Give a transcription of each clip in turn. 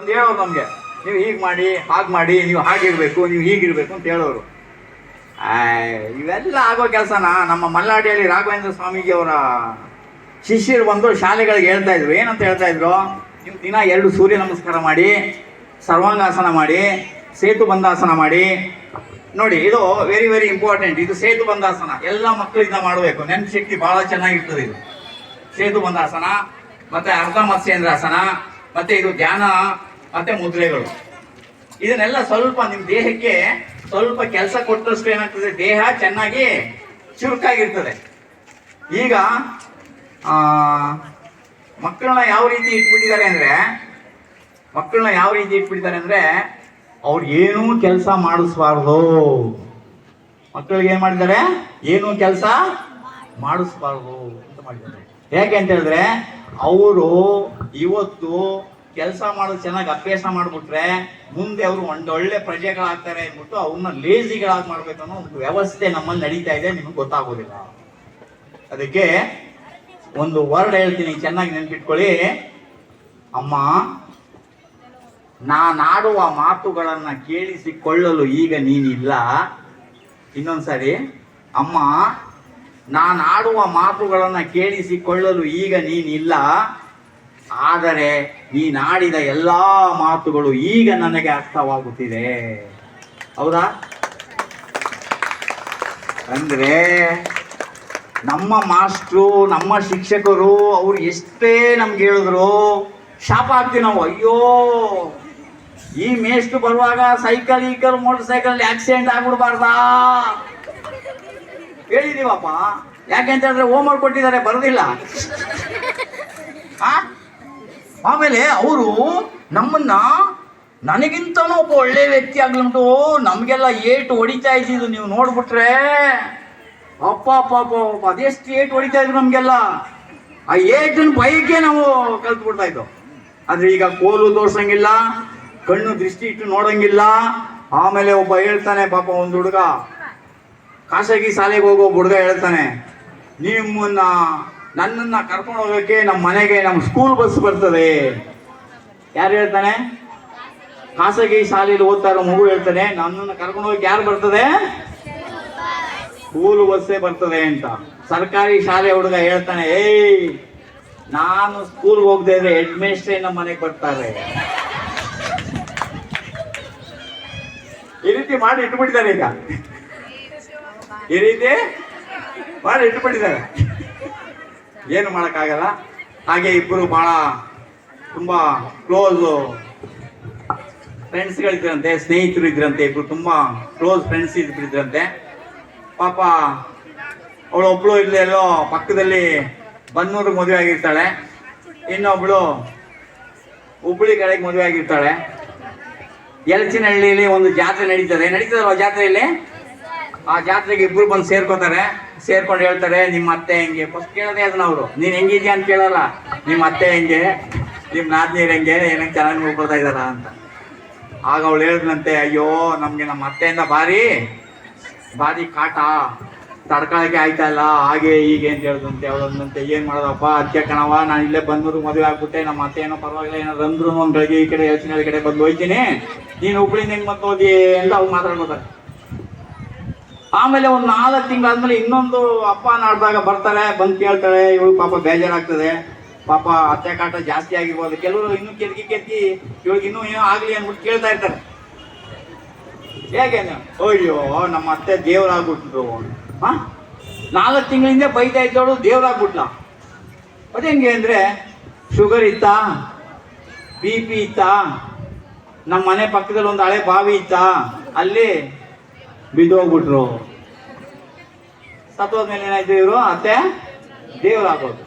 ಒಂದು ಹೇಳೋರು ನಮಗೆ, ನೀವು ಹೀಗೆ ಮಾಡಿ, ಹಾಗೆ ಮಾಡಿ, ನೀವು ಹಾಗಿರಬೇಕು, ನೀವು ಹೀಗಿರಬೇಕು ಅಂತ ಹೇಳೋರು. ಇವೆಲ್ಲ ಆಗೋ ಕೆಲಸನ? ನಮ್ಮ ಮಲ್ಲಾಡಿಯಲ್ಲಿ ರಾಘವೇಂದ್ರ ಸ್ವಾಮೀಜಿ ಅವರ ಶಿಷ್ಯರು ಬಂದು ಶಾಲೆಗಳಿಗೆ ಹೇಳ್ತಾ ಇದ್ರು. ಏನಂತ ಹೇಳ್ತಾ ಇದ್ರು? ನೀವು ದಿನ ಎರಡು ಸೂರ್ಯ ನಮಸ್ಕಾರ ಮಾಡಿ, ಸರ್ವಾಂಗಾಸನ ಮಾಡಿ, ಸೇತು ಬಂದಾಸನ ಮಾಡಿ. ನೋಡಿ, ಇದು ವೆರಿ ವೆರಿ ಇಂಪಾರ್ಟೆಂಟ್ ಇದು ಸೇತು ಬಂದಾಸನ. ಎಲ್ಲ ಮಕ್ಕಳಿಂದ ಮಾಡಬೇಕು. ನೆನಪು ಶಕ್ತಿ ಬಹಳ ಚೆನ್ನಾಗಿರ್ತದೆ ಇದು. ಸೇತು ಬಂದಾಸನ, ಮತ್ತೆ ಅರ್ಧ ಮತ್ಸ್ಯೇಂದ್ರಾಸನ ಮತ್ತೆ ಇದು ಧ್ಯಾನ ಮತ್ತೆ ಮುದ್ರೆಗಳು. ಇದನ್ನೆಲ್ಲ ಸ್ವಲ್ಪ ನಿಮ್ಮ ದೇಹಕ್ಕೆ ಸ್ವಲ್ಪ ಕೆಲಸ ಕೊಟ್ಟಷ್ಟು ಏನಾಗ್ತದೆ? ದೇಹ ಚೆನ್ನಾಗಿ ಚುರುಕಾಗಿರ್ತದೆ. ಈಗ ಮಕ್ಕಳನ್ನ ಯಾವ ರೀತಿ ಇಟ್ಬಿಟ್ಟಿದ್ದಾರೆ ಅಂದ್ರೆ, ಮಕ್ಕಳನ್ನ ಯಾವ ರೀತಿ ಇಟ್ಬಿಟ್ಟಿದ್ದಾರೆ ಅಂದ್ರೆ, ಅವ್ರು ಏನೂ ಕೆಲಸ ಮಾಡಿಸ್ಬಾರ್ದು. ಮಕ್ಕಳಿಗೆ ಏನು ಮಾಡಿದ್ದಾರೆ? ಏನೂ ಕೆಲಸ ಮಾಡಿಸ್ಬಾರ್ದು ಅಂತ ಮಾಡಿದ್ದಾರೆ. ಯಾಕೆ ಅಂತ ಹೇಳಿದ್ರೆ, ಅವರು ಇವತ್ತು ಕೆಲಸ ಮಾಡೋದು ಚೆನ್ನಾಗಿ ಅಭ್ಯಾಸ ಮಾಡಿಬಿಟ್ರೆ ಮುಂದೆ ಅವರು ಒಂದೊಳ್ಳೆ ಪ್ರಜೆಗಳಾಗ್ತಾರೆ ಅಂದ್ಬಿಟ್ಟು ಅವ್ರನ್ನ ಲೇಜಿಗಳಾಗಿ ಮಾಡ್ಬೇಕು ಅನ್ನೋ ಒಂದು ವ್ಯವಸ್ಥೆ ನಮ್ಮಲ್ಲಿ ನಡೀತಾ ಇದೆ, ನಿಮ್ಗೆ ಗೊತ್ತಾಗೋದಿಲ್ಲ. ಅದಕ್ಕೆ ಒಂದು ವರ್ಡ್ ಹೇಳ್ತೀನಿ, ಚೆನ್ನಾಗಿ ನೆನ್ಪಿಟ್ಕೊಳ್ಳಿ. ಅಮ್ಮ ನಾನಾಡುವ ಮಾತುಗಳನ್ನ ಕೇಳಿಸಿಕೊಳ್ಳಲು ಈಗ ನೀನಿಲ್ಲ. ಇನ್ನೊಂದ್ಸರಿ, ಅಮ್ಮ ನಾನಾಡುವ ಮಾತುಗಳನ್ನ ಕೇಳಿಸಿಕೊಳ್ಳಲು ಈಗ ನೀನಿಲ್ಲ. ಆದರೆ ನೀನಾಡಿದ ಎಲ್ಲಾ ಮಾತುಗಳು ಈಗ ನನಗೆ ಅರ್ಥವಾಗುತ್ತಿದೆ. ಹೌದಾ? ಅಂದ್ರೆ ನಮ್ಮ ಮಾಸ್ಟ್ರು ನಮ್ಮ ಶಿಕ್ಷಕರು ಅವ್ರು ಎಷ್ಟೇ ನಮ್ಗೆ ಹೇಳಿದ್ರು, ಶಾಪ ಆಗ್ತೀವಿ ನಾವು. ಅಯ್ಯೋ, ಈ ಮೇಷ್ಟು ಬರುವಾಗ ಸೈಕಲ್, ಈಕಲ್, ಮೋಟರ್ ಸೈಕಲ್ ಆಕ್ಸಿಡೆಂಟ್ ಆಗ್ಬಿಡ್ಬಾರ್ದಾ? ಹೇಳಿದೀವಪ್ಪ. ಯಾಕೆ ಅಂತ ಹೇಳಿದ್ರೆ ಹೋಮ್ ವರ್ಕ್ ಕೊಟ್ಟಿದ್ದಾರೆ, ಬರೋದಿಲ್ಲ. ಆ? ಆಮೇಲೆ ಅವರು ನಮ್ಮನ್ನ ನನಗಿಂತನೂ ಒಬ್ಬ ಒಳ್ಳೆ ವ್ಯಕ್ತಿ ಆಗ್ಲಂಟು ನಮಗೆಲ್ಲ ಏಟು ಹೊಡಿತಾ ಇದ್ದಿದ್ದು ನೀವು ನೋಡ್ಬಿಟ್ರೆ. ಅಪ್ಪ ಅಪ್ಪ ಅಪ್ಪ ಅದೆಷ್ಟು ಏಟು ಹೊಡಿತಾ ಇದ್ರು ನಮಗೆಲ್ಲ. ಆ ಏಟಿನ ಬೈಕೆ ನಾವು ಕಲ್ತು ಬಿಡ್ತಾ ಇದ್ದೋ. ಅಂದ್ರೆ ಈಗ ಕೋಲು ತೋರ್ಸಂಗಿಲ್ಲ, ಕಣ್ಣು ದೃಷ್ಟಿ ಇಟ್ಟು ನೋಡಂಗಿಲ್ಲ. ಆಮೇಲೆ ಒಬ್ಬ ಹೇಳ್ತಾನೆ, ಪಾಪ ಒಂದು ಹುಡುಗ, ಖಾಸಗಿ ಶಾಲೆಗೆ ಹೋಗೋ ಹುಡುಗ ಹೇಳ್ತಾನೆ, ನಿಮ್ಮನ್ನ ನನ್ನನ್ನ ಕರ್ಕೊಂಡು ಹೋಗೋಕೆ ನಮ್ಮ ಮನೆಗೆ ನಮ್ಮ ಸ್ಕೂಲ್ ಬಸ್ ಬರ್ತದೆ. ಯಾರು ಹೇಳ್ತಾನೆ? ಖಾಸಗಿ ಶಾಲೆಯಲ್ಲಿ ಓದ್ತಾ ಇರೋ ಮಗು ಹೇಳ್ತಾನೆ, ನನ್ನನ್ನ ಕರ್ಕೊಂಡು ಹೋಗಕ್ಕೆ ಯಾರು ಬರ್ತದೆ? ಸ್ಕೂಲ್ ಬಸ್ಸೇ ಬರ್ತದೆ ಅಂತ. ಸರ್ಕಾರಿ ಶಾಲೆ ಹುಡುಗ ಹೇಳ್ತಾನೆ, ಏಯ್, ನಾನು ಸ್ಕೂಲ್ ಹೋಗದೆ ಇದ್ರೆ ಹೆಡ್ ಮೇಸ್ಟ್ರೇ ನಮ್ಮ ಮನೆಗೆ ಬರ್ತಾರೆ. ಈ ರೀತಿ ಮಾಡಿ ಇಟ್ಬಿಟ್ಟಿದ್ದಾರೆ ಈಗ. ಈ ರೀತಿ ಮಾಡಿ ಇಟ್ಬಿಟ್ಟಿದ್ದಾರೆ. ಏನು ಮಾಡೋಕ್ಕಾಗಲ್ಲ. ಹಾಗೆ ಇಬ್ಬರು ಭಾಳ ತುಂಬ ಕ್ಲೋಸ್ ಫ್ರೆಂಡ್ಸ್ಗಳಿದ್ರಂತೆ ಸ್ನೇಹಿತರು ಇದ್ರಂತೆ ಇಬ್ಬರು ತುಂಬ ಕ್ಲೋಸ್ ಫ್ರೆಂಡ್ಸ್ ಇದ್ರಂತೆ ಪಾಪ ಅವಳೊಬ್ಳು ಇಲ್ಲಿ ಎಲ್ಲೋ ಪಕ್ಕದಲ್ಲಿ ಬನ್ನೂರಿಗೆ ಮದುವೆ ಆಗಿರ್ತಾಳೆ. ಇನ್ನೊಬ್ಳು ಹುಬ್ಳಿ ಕಡೆಗೆ ಮದುವೆ ಆಗಿರ್ತಾಳೆ. ಎಲಚಿನಹಳ್ಳಿಯಲ್ಲಿ ಒಂದು ಜಾತ್ರೆ ನಡೀತದೆ. ನಡೀತದಲ್ವ ಜಾತ್ರೆಯಲ್ಲಿ ಆ ಜಾತ್ರೆಗೆ ಇಬ್ಬರು ಬಂದು ಸೇರ್ಕೋತಾರೆ. ಸೇರ್ಕೊಂಡು ಹೇಳ್ತಾರೆ, ನಿಮ್ಮ ಅತ್ತೆ ಹೆಂಗೆ? ಫಸ್ಟ್ ಕೇಳೋದೇ ಅದನ್ನ ಅವರು ನೀನ್ ಹೆಂಗಿದ್ಯಾ ಅಂತ ಕೇಳಲ್ಲ. ನಿಮ್ಮ ಅತ್ತೆ ಹೆಂಗೆ? ನಿಮ್ಮ ನಾದ್ನೀರ್ ಹೆಂಗೆ? ಏನಂಗೆ ಚೆನ್ನಾಗಿ ನೋಡ್ಕೊಳ್ತಾ ಇದಾರ ಅಂತ. ಆಗ ಅವಳು ಹೇಳಿದ್ನಂತೆ, ಅಯ್ಯೋ, ನಮ್ಗೆ ನಮ್ಮ ಅತ್ತೆಯಿಂದ ಭಾರಿ ಭಾರಿ ಕಾಟ. ತಡ್ಕೊಳಕ್ಕೆ ಆಯ್ತಾ ಇಲ್ಲ, ಹಾಗೆ ಹೀಗೆ ಅಂತ ಹೇಳಿದಂತೆ ಅವಳಂದಂತೆ ಏನ್ ಮಾಡೋದಪ್ಪ? ಅತ್ತೆ ಕಣವ ನಾನು ಇಲ್ಲೇ ಬಂದೂರು ಮದುವೆ ಆಗ್ಬಿಟ್ಟೆ, ನಮ್ಮ ಅತ್ತೆ ಏನೋ ಪರವಾಗಿಲ್ಲ ಏನೋ ಅಂದ್ರು ಒಂದ್ ಬೆಳಗ್ಗೆ ಈ ಕಡೆ ಎಲ್ಸಿನ ಕಡೆ ಬಂದು ಹೋಯ್ತೀನಿ. ನೀನು ಹುಬ್ಳಿಂದ ಹೆಂಗ್ ಬಂದು ಹೋದಿ ಅಂತ ಅವ್ರು ಮಾತಾಡ್ಕೊತಾರೆ. ಆಮೇಲೆ ಒಂದು ನಾಲ್ಕು ತಿಂಗಳಾದ್ಮೇಲೆ ಇನ್ನೊಂದು ಅಪ್ಪ ನಾಡ್ದಾಗ ಬರ್ತಾರೆ ಬಂದು ಕೇಳ್ತಾಳೆ ಇವಳು ಪಾಪ ಬೇಜಾರಾಗ್ತದೆ. ಪಾಪ ಅತ್ತೆ ಕಾಟ ಜಾಸ್ತಿ ಆಗಿರ್ಬೋದು. ಕೆಲವರು ಇನ್ನೂ ಕೆತ್ತಿ ಕೆತ್ತಿ ಇವಳಿಗೆ ಇನ್ನೂ ಏನೋ ಆಗ್ಲಿ ಅಂದ್ಬಿಟ್ಟು ಕೇಳ್ತಾ ಇರ್ತಾರೆ. ಹೇಗೆ? ಅಯ್ಯೋ ನಮ್ಮ ಅತ್ತೆ ದೇವರಾಗ್ಬಿಟ್ರು ಹಾ? ನಾಲ್ಕು ತಿಂಗಳಿಂದ ಬೈತಾ ಇದ್ದವಳು ದೇವ್ರಾಗ್ಬಿಟ್ಲ. ಅದು ಹೆಂಗೆ ಅಂದರೆ ಶುಗರ್ ಇತ್ತಾ? ಬಿ ಪಿ ಇತ್ತಾ? ನಮ್ಮ ಮನೆ ಪಕ್ಕದಲ್ಲಿ ಒಂದು ಹಳೆ ಬಾವಿ ಇತ್ತಾ? ಅಲ್ಲಿ ಬಿದ್ದೋಗ್ಬಿಟ್ರು. ಸತ್ತೋದ್ಮೇಲೆ ಏನಾಯ್ತು ಇವರು ಅತ್ತೆ ದೇವರಾಗೋದು.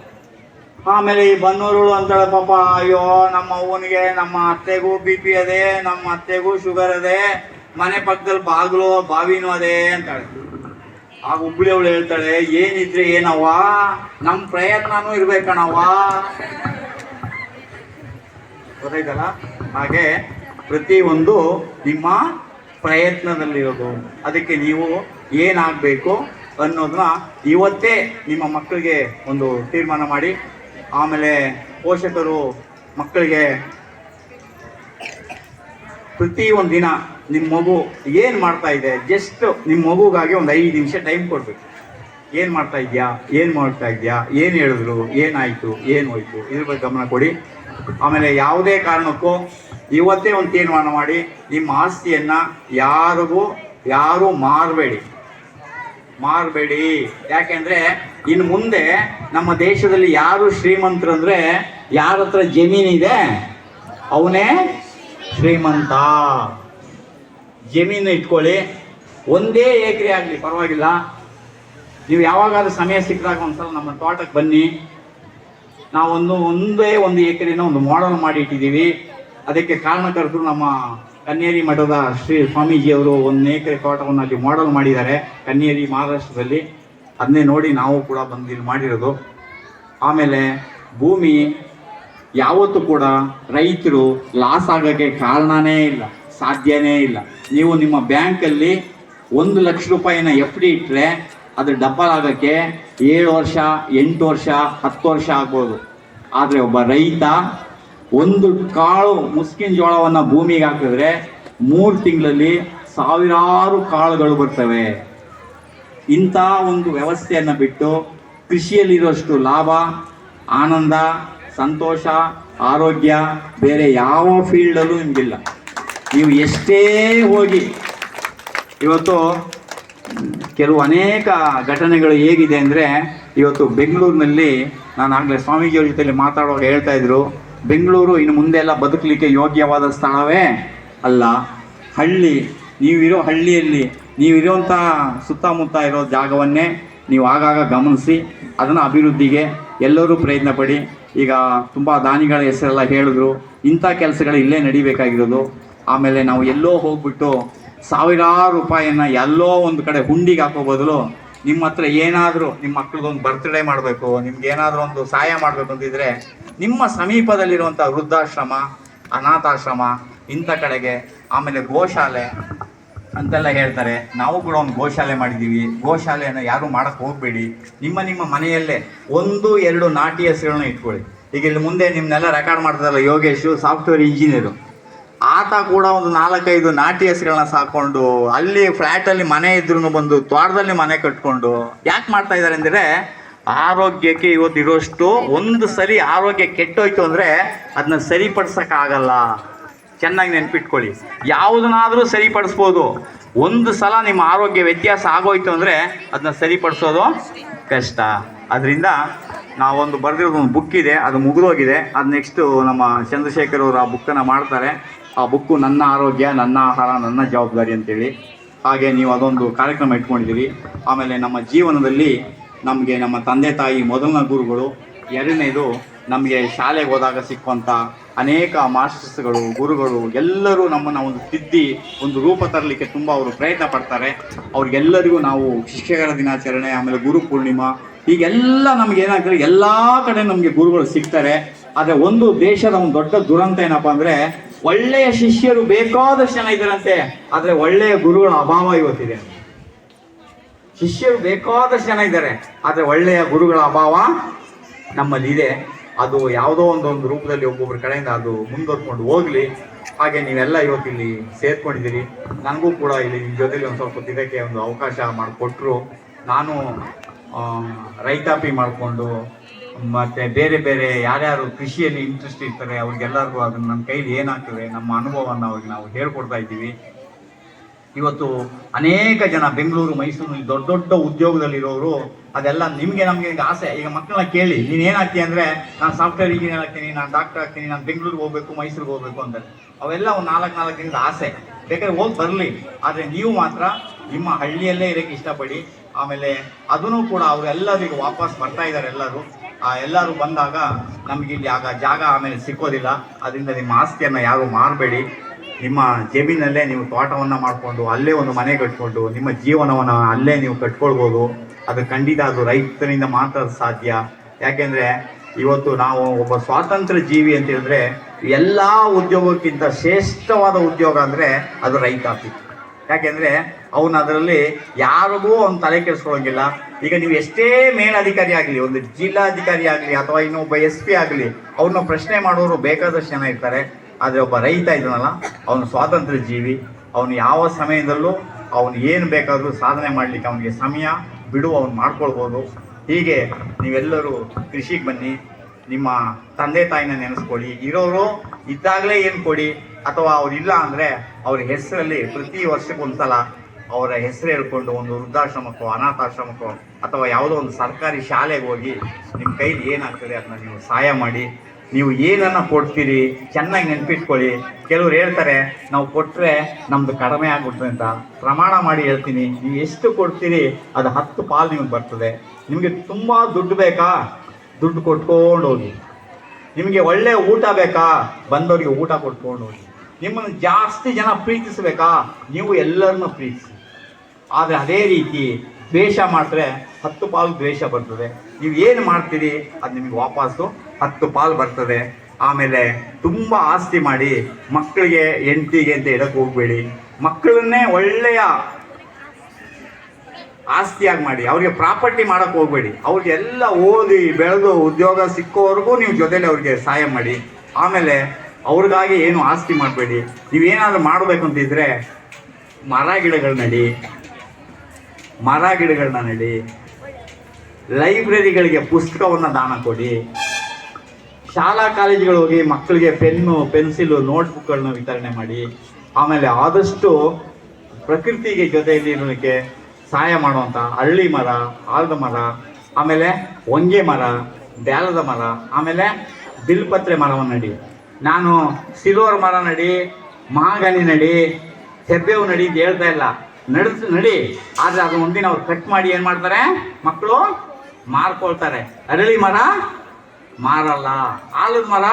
ಆಮೇಲೆ ಈ ಬನ್ನೂರುಳು ಅಂತಾಳೆ ಪಾಪ, ಅಯ್ಯೋ, ನಮ್ಮ ಅವ್ವನಿಗೆ, ನಮ್ಮ ಅತ್ತೆಗೂ ಬಿ ಪಿ ಅದೇ, ನಮ್ಮ ಅತ್ತೆಗೂ ಶುಗರ್ ಅದೇ, ಮನೆ ಪಕ್ಕದಲ್ಲಿ ಬಾಗಿಲು, ಬಾವಿನೂ ಅದೇ ಅಂತಾಳೆ. ಆಗ ಹುಬ್ಳಿ ಅವಳು ಹೇಳ್ತಾಳೆ, ಏನಿದ್ರೆ ಏನವ್ವ? ನಮ್ಮ ಪ್ರಯತ್ನನೂ ಇರ್ಬೇಕಣವ್ವ ಗೊತ್ತಾಯ್ತಲ್ಲ? ಹಾಗೆ ಪ್ರತಿಯೊಂದು ನಿಮ್ಮ ಪ್ರಯತ್ನದಲ್ಲಿರೋದು. ಅದಕ್ಕೆ ನೀವು ಏನಾಗಬೇಕು? ಅನ್ನೋದನ್ನ ಇವತ್ತೇ ನಿಮ್ಮ ಮಕ್ಕಳಿಗೆ ಒಂದು ತೀರ್ಮಾನ ಮಾಡಿ, ಆಮೇಲೆ ಪೋಷಕರು ಮಕ್ಕಳಿಗೆ ಪ್ರತಿ ಒಂದು ದಿನ ನಿಮ್ಮ ಮಗು ಏನು ಮಾಡ್ತಾ ಇದೆ ಜಸ್ಟ್ ನಿಮ್ಮ ಮಗುಗಾಗಿ ಒಂದು ಐದು ನಿಮಿಷ ಟೈಮ್ ಕೊಡಬೇಕು. ಏನು ಮಾಡ್ತಾ ಇದೆಯಾ, ಏನು ಮಾಡ್ತಾ ಇದೆಯಾ, ಏನು ಹೇಳಿದ್ರು ಏನಾಯಿತು ಏನು ಹೋಯ್ತು, ಇದ್ರ ಬಗ್ಗೆ ಗಮನ ಕೊಡಿ. ಆಮೇಲೆ ಯಾವುದೇ ಕಾರಣಕ್ಕೂ ಇವತ್ತೇ ಒಂದು ತೀರ್ಮಾನ ಮಾಡಿ, ನಿಮ್ಮ ಆಸ್ತಿಯನ್ನು ಯಾರಿಗೂ, ಯಾರೂ ಮಾರಬೇಡಿ. ಮಾರಬೇಡಿ. ಯಾಕೆಂದ್ರೆ ಇನ್ನು ಮುಂದೆ ನಮ್ಮ ದೇಶದಲ್ಲಿ ಯಾರು ಶ್ರೀಮಂತರು ಅಂದ್ರೆ ಯಾರ ಹತ್ರ ಜಮೀನಿದೆ ಅವನೇ ಶ್ರೀಮಂತ. ಜಮೀನು ಇಟ್ಕೊಳ್ಳಿ. ಒಂದೇ ಎಕರೆ ಆಗಲಿ, ಪರವಾಗಿಲ್ಲ. ನೀವು ಯಾವಾಗಾದ್ರೂ ಸಮಯ ಸಿಕ್ಕಿದಾಗ ಒಂದ್ಸಲ ನಮ್ಮ ತೋಟಕ್ಕೆ ಬನ್ನಿ. ನಾವೊಂದು ಒಂದೇ ಒಂದು ಎಕರೆನ ಒಂದು ಮಾಡಲ್ ಮಾಡಿ ಇಟ್ಟಿದ್ದೀವಿ. ಅದಕ್ಕೆ ಕಾರಣಕರ್ತರು ನಮ್ಮ ಕನ್ನೇರಿ ಮಠದ ಶ್ರೀ ಸ್ವಾಮೀಜಿಯವರು ಒಂದು ಎಕರೆ ತೋಟವನ್ನು ಅಲ್ಲಿ ಮಾಡಲ್ ಮಾಡಿದ್ದಾರೆ. ಕನ್ನೇರಿ ಮಹಾರಾಷ್ಟ್ರದಲ್ಲಿ. ಅದನ್ನೇ ನೋಡಿ ನಾವು ಕೂಡ ಬಂದು ಇಲ್ಲಿ ಮಾಡಿರೋದು. ಆಮೇಲೆ ಭೂಮಿ ಯಾವತ್ತೂ ಕೂಡ ರೈತರು ಲಾಸ್ ಆಗೋಕ್ಕೆ ಕಾರಣನೇ ಇಲ್ಲ, ಸಾಧ್ಯನೇ ಇಲ್ಲ. ನೀವು ನಿಮ್ಮ ಬ್ಯಾಂಕಲ್ಲಿ ಒಂದು ಲಕ್ಷ ರೂಪಾಯಿನ ಎಫ್ ಡಿ ಇಟ್ಟರೆ ಅದು ಡಬಲ್ ಆಗೋಕ್ಕೆ ಏಳು ವರ್ಷ, ಎಂಟು ವರ್ಷ, ಹತ್ತು ವರ್ಷ ಆಗ್ಬೋದು. ಆದರೆ ಒಬ್ಬ ರೈತ ಒಂದು ಕಾಳು ಮುಸ್ಕಿನ ಜೋಳವನ್ನು ಭೂಮಿಗೆ ಹಾಕಿದ್ರೆ ಮೂರು ತಿಂಗಳಲ್ಲಿ ಸಾವಿರಾರು ಕಾಳುಗಳು ಬರ್ತವೆ. ಇಂಥ ಒಂದು ವ್ಯವಸ್ಥೆಯನ್ನು ಬಿಟ್ಟು ಕೃಷಿಯಲ್ಲಿರುವಷ್ಟು ಲಾಭ, ಆನಂದ, ಸಂತೋಷ, ಆರೋಗ್ಯ ಬೇರೆ ಯಾವ ಫೀಲ್ಡಲ್ಲೂ ನಿಮಗಿಲ್ಲ. ನೀವು ಎಷ್ಟೇ ಹೋಗಿ, ಇವತ್ತು ಕೆಲವು ಅನೇಕ ಘಟನೆಗಳು ಹೇಗಿದೆ ಅಂದರೆ ಇವತ್ತು ಬೆಂಗಳೂರಿನಲ್ಲಿ ನಾನು ಆಗಲೇ ಸ್ವಾಮೀಜಿಯವ್ರ ಜೊತೆಲಿ ಮಾತಾಡುವಾಗ ಹೇಳ್ತಾ ಇದ್ರು ಬೆಂಗಳೂರು ಇನ್ನು ಮುಂದೆ ಎಲ್ಲ ಬದುಕಲಿಕ್ಕೆ ಯೋಗ್ಯವಾದ ಸ್ಥಳವೇ ಅಲ್ಲ. ಹಳ್ಳಿ, ನೀವಿರೋ ಹಳ್ಳಿಯಲ್ಲಿ ನೀವಿರೋಂಥ ಸುತ್ತಮುತ್ತ ಇರೋ ಜಾಗವನ್ನೇ ನೀವು ಆಗಾಗ ಗಮನಿಸಿ, ಅದನ್ನು ಅಭಿವೃದ್ಧಿಗೆ ಎಲ್ಲರೂ ಪ್ರಯತ್ನ ಪಡಿ. ಈಗ ತುಂಬ ದಾನಿಗಳ ಹೆಸರೆಲ್ಲ ಹೇಳಿದ್ರು, ಇಂಥ ಕೆಲಸಗಳು ಇಲ್ಲೇ ನಡಿಬೇಕಾಗಿರೋದು. ಆಮೇಲೆ ನಾವು ಎಲ್ಲೋ ಹೋಗ್ಬಿಟ್ಟು ಸಾವಿರಾರು ರೂಪಾಯಿಯನ್ನು ಎಲ್ಲೋ ಒಂದು ಕಡೆ ಹುಂಡಿಗೆ ಹಾಕೋ ಬದಲು ನಿಮ್ಮ ಹತ್ರ ಏನಾದರೂ ನಿಮ್ಮ ಮಕ್ಳಿಗೊಂದು ಬರ್ತ್ಡೇ ಮಾಡಬೇಕು, ನಿಮ್ಗೆ ಏನಾದರೂ ಒಂದು ಸಹಾಯ ಮಾಡಬೇಕು ಅಂತಿದ್ರೆ ನಿಮ್ಮ ಸಮೀಪದಲ್ಲಿರುವಂಥ ವೃದ್ಧಾಶ್ರಮ, ಅನಾಥಾಶ್ರಮ, ಇಂಥ ಕಡೆಗೆ, ಆಮೇಲೆ ಗೋಶಾಲೆ ಅಂತೆಲ್ಲ ಹೇಳ್ತಾರೆ. ನಾವು ಕೂಡ ಒಂದು ಗೋಶಾಲೆ ಮಾಡಿದ್ದೀವಿ. ಗೋಶಾಲೆಯನ್ನು ಯಾರೂ ಮಾಡಕ್ಕೆ ಹೋಗಬೇಡಿ. ನಿಮ್ಮ ನಿಮ್ಮ ಮನೆಯಲ್ಲೇ ಒಂದು, ಎರಡು ನಾಟಿ ಹೆಸರುಗಳನ್ನ ಇಟ್ಕೊಳ್ಳಿ. ಈಗ ಇಲ್ಲಿ ಮುಂದೆ ನಿಮ್ಮನ್ನೆಲ್ಲ ರೆಕಾರ್ಡ್ ಮಾಡ್ತಾರಲ್ಲ ಯೋಗೇಶು ಸಾಫ್ಟ್ವೇರ್ ಇಂಜಿನಿಯರು ಆತ ಕೂಡ ಒಂದು ನಾಲ್ಕೈದು ನಾಟಿ ಹೆಸರುಗಳನ್ನ ಸಾಕೊಂಡು ಅಲ್ಲಿ ಫ್ಲ್ಯಾಟಲ್ಲಿ ಮನೆ ಇದ್ರೂ ಬಂದು ತ್ವಾಟದಲ್ಲಿ ಮನೆ ಕಟ್ಕೊಂಡು ಯಾಕೆ ಮಾಡ್ತಾ ಇದ್ದಾರೆ ಅಂದರೆ ಆರೋಗ್ಯಕ್ಕೆ ಇವತ್ತು ಇರೋಷ್ಟು ಒಂದು ಸರಿ ಆರೋಗ್ಯ ಕೆಟ್ಟೋಯ್ತು ಅಂದರೆ ಅದನ್ನ ಸರಿಪಡಿಸೋಕ್ಕಾಗಲ್ಲ. ಚೆನ್ನಾಗಿ ನೆನ್ಪಿಟ್ಕೊಳ್ಳಿ. ಯಾವುದನ್ನಾದರೂ ಸರಿಪಡಿಸ್ಬೋದು. ಒಂದು ಸಲ ನಿಮ್ಮ ಆರೋಗ್ಯ ವ್ಯತ್ಯಾಸ ಆಗೋಯ್ತು ಅಂದರೆ ಅದನ್ನ ಸರಿಪಡಿಸೋದು ಕಷ್ಟ. ಅದರಿಂದ ನಾವೊಂದು ಬರೆದಿರೋದೊಂದು ಬುಕ್ ಇದೆ, ಅದು ಮುಗಿದೋಗಿದೆ. ಅದು ನೆಕ್ಸ್ಟು ನಮ್ಮ ಚಂದ್ರಶೇಖರ್ ಅವರು ಆ ಬುಕ್ಕನ್ನು ಮಾಡ್ತಾರೆ. ಆ ಬುಕ್ಕು ನನ್ನ ಆರೋಗ್ಯ, ನನ್ನ ಆಹಾರ, ನನ್ನ ಜವಾಬ್ದಾರಿ ಅಂತೇಳಿ. ಹಾಗೆ ನೀವು ಅದೊಂದು ಕಾರ್ಯಕ್ರಮ ಇಟ್ಕೊಂಡಿದ್ದೀರಿ. ಆಮೇಲೆ ನಮ್ಮ ಜೀವನದಲ್ಲಿ ನಮಗೆ ನಮ್ಮ ತಂದೆ ತಾಯಿ ಮೊದಲನ ಗುರುಗಳು, ಎರಡನೇದು ನಮಗೆ ಶಾಲೆಗೆ ಹೋದಾಗ ಸಿಕ್ಕುವಂಥ ಅನೇಕ ಮಾಸ್ಟರ್ಸ್ಗಳು, ಗುರುಗಳು, ಎಲ್ಲರೂ ನಮ್ಮನ್ನು ಒಂದು ತಿದ್ದಿ, ಒಂದು ರೂಪ ತರಲಿಕ್ಕೆ ತುಂಬ ಅವರು ಪ್ರಯತ್ನ ಪಡ್ತಾರೆ. ಅವ್ರಿಗೆಲ್ಲರಿಗೂ ನಾವು ಶಿಕ್ಷಕರ ದಿನಾಚರಣೆ, ಆಮೇಲೆ ಗುರು ಪೂರ್ಣಿಮಾ ಈಗೆಲ್ಲ ನಮ್ಗೆ ಏನಾಗ್ತದೆ, ಎಲ್ಲ ಕಡೆ ನಮಗೆ ಗುರುಗಳು ಸಿಗ್ತಾರೆ. ಆದರೆ ಒಂದು ದೇಶದ ಒಂದು ದೊಡ್ಡ ದುರಂತ ಏನಪ್ಪ ಅಂದರೆ, ಒಳ್ಳೆಯ ಶಿಷ್ಯರು ಬೇಕಾದಷ್ಟು ಜನ ಇದ್ದಾರಂತೆ, ಆದರೆ ಒಳ್ಳೆಯ ಗುರುಗಳ ಅಭಾವ ಇವತ್ತಿದೆ. ಶಿಷ್ಯರು ಬೇಕಾದಷ್ಟು ಜನ ಇದ್ದಾರೆ. ಆದರೆ ಒಳ್ಳೆಯ ಗುರುಗಳ ಅಭಾವ ನಮ್ಮಲ್ಲಿ ಇದೆ. ಅದು ಯಾವುದೋ ಒಂದೊಂದು ರೂಪದಲ್ಲಿ ಒಬ್ಬೊಬ್ಬರ ಕಡೆಯಿಂದ ಅದು ಮುಂದುವರ್ಕೊಂಡು ಹೋಗಲಿ. ಹಾಗೆ ನೀವೆಲ್ಲ ಇವತ್ತಿಲ್ಲಿ ಸೇರ್ಕೊಂಡಿದ್ದೀರಿ. ನನಗೂ ಕೂಡ ಇಲ್ಲಿ ನಿಮ್ಮ ಜೊತೆಲಿ ಒಂದು ಸ್ವಲ್ಪ ಇದಕ್ಕೆ ಒಂದು ಅವಕಾಶ ಮಾಡಿಕೊಟ್ರು. ನಾನು ರೈತಾಪಿ ಮಾಡಿಕೊಂಡು, ಮತ್ತು ಬೇರೆ ಬೇರೆ ಯಾರ್ಯಾರು ಕೃಷಿಯಲ್ಲಿ ಇಂಟ್ರೆಸ್ಟ್ ಇರ್ತಾರೆ, ಅವ್ರಿಗೆಲ್ಲರಿಗೂ ಅದನ್ನು ನಮ್ಮ ಕೈಲಿ ಏನಾಗ್ತದೆ ನಮ್ಮ ಅನುಭವವನ್ನು ಅವ್ರಿಗೆ ನಾವು ಹೇಳ್ಕೊಡ್ತಾ ಇದ್ದೀವಿ. ಇವತ್ತು ಅನೇಕ ಜನ ಬೆಂಗಳೂರು, ಮೈಸೂರು ದೊಡ್ಡ ದೊಡ್ಡ ಉದ್ಯೋಗದಲ್ಲಿರೋರು, ಅದೆಲ್ಲ ನಿಮಗೆ ನಮಗೆ ಈಗ ಆಸೆ. ಈಗ ಮಕ್ಕಳನ್ನ ಕೇಳಿ, ನೀನು ಏನಾಗ್ತೀಯ ಅಂದರೆ, ನಾನು ಸಾಫ್ಟ್ವೇರ್ ಇಂಜಿನಿಯರ್ ಆಗ್ತೀನಿ, ನಾನು ಡಾಕ್ಟರ್ ಆಗ್ತೀನಿ, ನಾನು ಬೆಂಗಳೂರಿಗೆ ಹೋಗ್ಬೇಕು, ಮೈಸೂರಿಗೆ ಹೋಗ್ಬೇಕು ಅಂತಾರೆ ಅವೆಲ್ಲ ಒಂದು ನಾಲ್ಕು ನಾಲ್ಕು ದಿನದ ಆಸೆ. ಬೇಕಾದ್ರೆ ಹೋಗಿ ಬರಲಿ. ಆದರೆ ನೀವು ಮಾತ್ರ ನಿಮ್ಮ ಹಳ್ಳಿಯಲ್ಲೇ ಇರೋಕ್ಕೆ ಇಷ್ಟಪಡಿ. ಆಮೇಲೆ ಅದನ್ನು ಕೂಡ ಅವರೆಲ್ಲರಿಗೂ ವಾಪಸ್ ಬರ್ತಾ ಇದ್ದಾರೆ ಎಲ್ಲರೂ. ಆ ಎಲ್ಲರೂ ಬಂದಾಗ ನಮಗೆ ಇಲ್ಲಿ ಆಗ ಜಾಗ ಆಮೇಲೆ ಸಿಕ್ಕೋದಿಲ್ಲ. ಅದರಿಂದ ನಿಮ್ಮ ಆಸ್ತಿಯನ್ನು ಯಾರು ಮಾರಬೇಡಿ. ನಿಮ್ಮ ಜಮೀನಲ್ಲೇ ನೀವು ತೋಟವನ್ನು ಮಾಡಿಕೊಂಡು, ಅಲ್ಲೇ ಒಂದು ಮನೆ ಕಟ್ಕೊಂಡು, ನಿಮ್ಮ ಜೀವನವನ್ನು ಅಲ್ಲೇ ನೀವು ಕಟ್ಕೊಳ್ಬೋದು. ಅದು ಖಂಡಿತ ಅದು ರೈತರಿಂದ ಮಾತ್ರ ಸಾಧ್ಯ. ಯಾಕೆಂದರೆ ಇವತ್ತು ನಾವು ಒಬ್ಬ ಸ್ವಾತಂತ್ರ್ಯ ಜೀವಿ ಅಂತ ಹೇಳಿದ್ರೆ, ಎಲ್ಲ ಉದ್ಯೋಗಕ್ಕಿಂತ ಶ್ರೇಷ್ಠವಾದ ಉದ್ಯೋಗ ಅಂದರೆ ಅದು ರೈತ ಯಾಕೆಂದರೆ ಅವನು ಅದರಲ್ಲಿ ಯಾರಿಗೂ ಅವ್ನು ತಲೆ ಕೆಡಿಸ್ಕೊಳ್ಳೋಂಗಿಲ್ಲ ಈಗ ನೀವು ಎಷ್ಟೇ ಮೇಲಧಿಕಾರಿ ಆಗಲಿ, ಒಂದು ಜಿಲ್ಲಾಧಿಕಾರಿ ಆಗಲಿ, ಅಥವಾ ಇನ್ನೊಬ್ಬ ಎಸ್ ಪಿ ಆಗಲಿ, ಅವ್ರನ್ನ ಪ್ರಶ್ನೆ ಮಾಡೋರು ಬೇಕಾದಷ್ಟು ಜನ ಇರ್ತಾರೆ. ಆದರೆ ಒಬ್ಬ ರೈತ ಇದ್ದಾನಲ್ಲ, ಅವನು ಸ್ವಾತಂತ್ರ್ಯ ಜೀವಿ ಅವನು ಯಾವ ಸಮಯದಲ್ಲೂ ಅವನು ಏನು ಬೇಕಾದರೂ ಸಾಧನೆ ಮಾಡಲಿಕ್ಕೆ ಅವನಿಗೆ ಸಮಯ ಬಿಡು, ಅವನು ಮಾಡ್ಕೊಳ್ಬೋದು. ಹೀಗೆ ನೀವೆಲ್ಲರೂ ಕೃಷಿಗೆ ಬನ್ನಿ, ನಿಮ್ಮ ತಂದೆ ತಾಯಿನ ನೆನೆಸ್ಕೊಳ್ಳಿ. ಇರೋರು ಇದ್ದಾಗಲೇ ಏನು ಕೊಡಿ, ಅಥವಾ ಅವ್ರು ಇಲ್ಲ ಅಂದರೆ ಅವ್ರ ಹೆಸರಲ್ಲಿ ಪ್ರತಿ ವರ್ಷಕ್ಕೊಂದ್ಸಲ ಅವರ ಹೆಸರು ಹೇಳ್ಕೊಂಡು ಒಂದು ವೃದ್ಧಾಶ್ರಮಕ್ಕೋ, ಅನಾಥಾಶ್ರಮಕ್ಕೋ, ಅಥವಾ ಯಾವುದೋ ಒಂದು ಸರ್ಕಾರಿ ಶಾಲೆಗೆ ಹೋಗಿ ನಿಮ್ಮ ಕೈಲಿ ಏನಾಗ್ತದೆ, ಅದನ್ನ ನೀವು ಸಹಾಯ ಮಾಡಿ. ನೀವು ಏನನ್ನು ಕೊಡ್ತೀರಿ, ಚೆನ್ನಾಗಿ ನೆನಪಿಟ್ಕೊಳ್ಳಿ ಕೆಲವ್ರು ಹೇಳ್ತಾರೆ, ನಾವು ಕೊಟ್ಟರೆ ನಮ್ಮದು ಕಡಿಮೆ ಆಗ್ಬಿಡ್ತದೆ ಅಂತ. ಪ್ರಮಾಣ ಮಾಡಿ ಹೇಳ್ತೀನಿ. ನೀವು ಎಷ್ಟು ಕೊಡ್ತೀರಿ, ಅದು ಹತ್ತು ಪಾಲು ನಿಮಗೆ ಬರ್ತದೆ. ನಿಮಗೆ ತುಂಬ ದುಡ್ಡು ಬೇಕಾ? ದುಡ್ಡು ಕೊಟ್ಕೊಂಡು ಹೋಗಿ ನಿಮಗೆ ಒಳ್ಳೆ ಊಟ ಬೇಕಾ? ಬಂದವರಿಗೆ ಊಟ ಕೊಟ್ಕೊಂಡು ಹೋಗಿ ನಿಮ್ಮನ್ನು ಜಾಸ್ತಿ ಜನ ಪ್ರೀತಿಸಬೇಕಾ? ನೀವು ಎಲ್ಲರನ್ನೂ ಪ್ರೀತಿಸಿ. ಆದರೆ ಅದೇ ರೀತಿ ದ್ವೇಷ ಮಾಡಿದ್ರೆ ಹತ್ತು ಪಾಲು ದ್ವೇಷ ಬರ್ತದೆ. ನೀವು ಏನು ಮಾಡ್ತೀರಿ, ಅದು ನಿಮಗೆ ವಾಪಸ್ಸು ಹತ್ತು ಪಾಲು ಬರ್ತದೆ. ಆಮೇಲೆ ತುಂಬ ಆಸ್ತಿ ಮಾಡಿ ಮಕ್ಕಳಿಗೆ ಎಂಟಿಗೆ ಅಂತ ಇಡಕ್ಕೆ ಹೋಗಬೇಡಿ. ಮಕ್ಕಳನ್ನೇ ಒಳ್ಳೆಯ ಆಸ್ತಿಯಾಗಿ ಮಾಡಿ, ಅವ್ರಿಗೆ ಪ್ರಾಪರ್ಟಿ ಮಾಡಕ್ಕೆ ಹೋಗ್ಬೇಡಿ. ಅವ್ರಿಗೆ ಎಲ್ಲ ಓದಿ, ಬೆಳೆದು ಉದ್ಯೋಗ ಸಿಕ್ಕೋವರೆಗೂ ನೀವು ಜೊತೆಲಿ ಅವ್ರಿಗೆ ಸಹಾಯ ಮಾಡಿ. ಆಮೇಲೆ ಅವ್ರಿಗಾಗಿ ಏನು ಆಸ್ತಿ ಮಾಡಬೇಡಿ. ನೀವೇನಾದರೂ ಮಾಡಬೇಕು ಅಂತಿದ್ರೆ ಮರ ಗಿಡಗಳು ನಡಿ, ಮರ ಗಿಡಗಳನ್ನ ನಡಿ, ಲೈಬ್ರರಿಗಳಿಗೆ ಪುಸ್ತಕವನ್ನು ದಾನ ಕೊಡಿ. ಶಾಲಾ ಕಾಲೇಜುಗಳು ಹೋಗಿ ಮಕ್ಕಳಿಗೆ ಪೆನ್ನು, ಪೆನ್ಸಿಲು, ನೋಟ್ಬುಕ್ಗಳನ್ನ ವಿತರಣೆ ಮಾಡಿ, ಆಮೇಲೆ ಆದಷ್ಟು ಪ್ರಕೃತಿಗೆ ಜೊತೆಯಲ್ಲಿ ಇರೋದಕ್ಕೆ ಸಹಾಯ ಮಾಡುವಂಥ ಹಳ್ಳಿ ಮರ, ಆಲದ ಮರ, ಆಮೇಲೆ ಹೊಂಗೆ ಮರ, ಬ್ಯಾಲದ ಮರ, ಆಮೇಲೆ ಬಿಲ್ಪತ್ರೆ ಮರವನ್ನು ನಡಿ. ನಾನು ಸಿಲ್ವರ್ ಮರ ನಡಿ ಮಹಾಗನಿ ನಡಿ, ಹೆಬ್ಬೇವು ನಡಿ ಅಂತ ಹೇಳ್ತಾ ಇಲ್ಲ. ನಡೆಸ್, ನಡಿ. ಆದರೆ ಅದು ಒಂದಿನ ಅವ್ರು ಕಟ್ ಮಾಡಿ ಏನು ಮಾಡ್ತಾರೆ? ಮಕ್ಕಳು ಮಾರ್ಕೊಳ್ತಾರೆ. ಅರಳಿ ಮರ ಮಾರಲ್ಲ. ಆಲದ ಮರ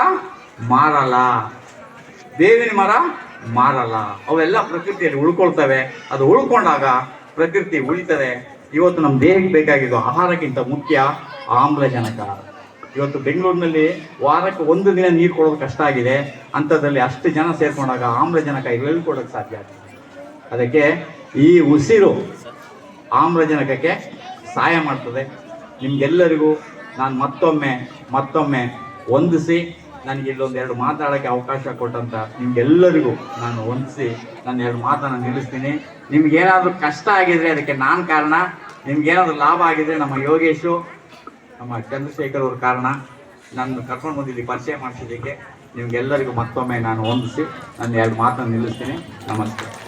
ಮಾರಲ್ಲ. ಬೇವಿನ ಮರ ಮಾರಲ್ಲ. ಅವೆಲ್ಲ ಪ್ರಕೃತಿಯಲ್ಲಿ ಉಳ್ಕೊಳ್ತವೆ. ಅದು ಉಳ್ಕೊಂಡಾಗ ಪ್ರಕೃತಿ ಉಳಿತದೆ. ಇವತ್ತು ನಮ್ಮ ದೇಹಕ್ಕೆ ಬೇಕಾಗಿದ್ದು ಆಹಾರಕ್ಕಿಂತ ಮುಖ್ಯ ಆಮ್ಲಜನಕ. ಇವತ್ತು ಬೆಂಗಳೂರಿನಲ್ಲಿ ವಾರಕ್ಕೆ ಒಂದು ದಿನ ನೀರು ಕೊಡೋದು ಕಷ್ಟ ಆಗಿದೆ. ಅಂಥದ್ರಲ್ಲಿ ಅಷ್ಟು ಜನ ಸೇರ್ಕೊಂಡಾಗ ಆಮ್ಲಜನಕ ಎಲ್ಲಿ ಕೊಡೋಕ್ಕೆ ಸಾಧ್ಯ ಆಗ್ತದೆ ಅದಕ್ಕೆ ಈ ಉಸಿರು ಆಮ್ಲಜನಕಕ್ಕೆ ಸಹಾಯ ಮಾಡ್ತದೆ. ನಿಮ್ಗೆಲ್ಲರಿಗೂ ನಾನು ಮತ್ತೊಮ್ಮೆ ಮತ್ತೊಮ್ಮೆ ಹೊಂದಿಸಿ ನನಗೆ ಇಲ್ಲೊಂದು ಎರಡು ಮಾತಾಡೋಕ್ಕೆ ಅವಕಾಶ ಕೊಟ್ಟಂತ ನಿಮ್ಗೆಲ್ಲರಿಗೂ ನಾನು ಹೊಂದಿಸಿ ನಾನು ಎರಡು ಮಾತನ್ನು ನಿಲ್ಲಿಸ್ತೀನಿ. ನಿಮ್ಗೇನಾದರೂ ಕಷ್ಟ ಆಗಿದ್ರೆ ಅದಕ್ಕೆ ನಾನು ಕಾರಣ, ನಿಮ್ಗೇನಾದರೂ ಲಾಭ ಆಗಿದ್ರೆ ನಮ್ಮ ಯೋಗೇಶು, ನಮ್ಮ ಚಂದ್ರಶೇಖರ್ ಅವ್ರ ಕಾರಣ. ನನ್ನ ಕರ್ಕೊಂಡು ಬಂದಿದ್ದು ಪರಿಚಯ ಮಾಡಿಸಿದ್ದಕ್ಕೆ ನಿಮಗೆಲ್ಲರಿಗೂ ಮತ್ತೊಮ್ಮೆ ನಾನು ಹೊಂದಿಸಿ ನಾನು ಎರಡು ಮಾತನ್ನು ನಿಲ್ಲಿಸ್ತೀನಿ. ನಮಸ್ತೆ.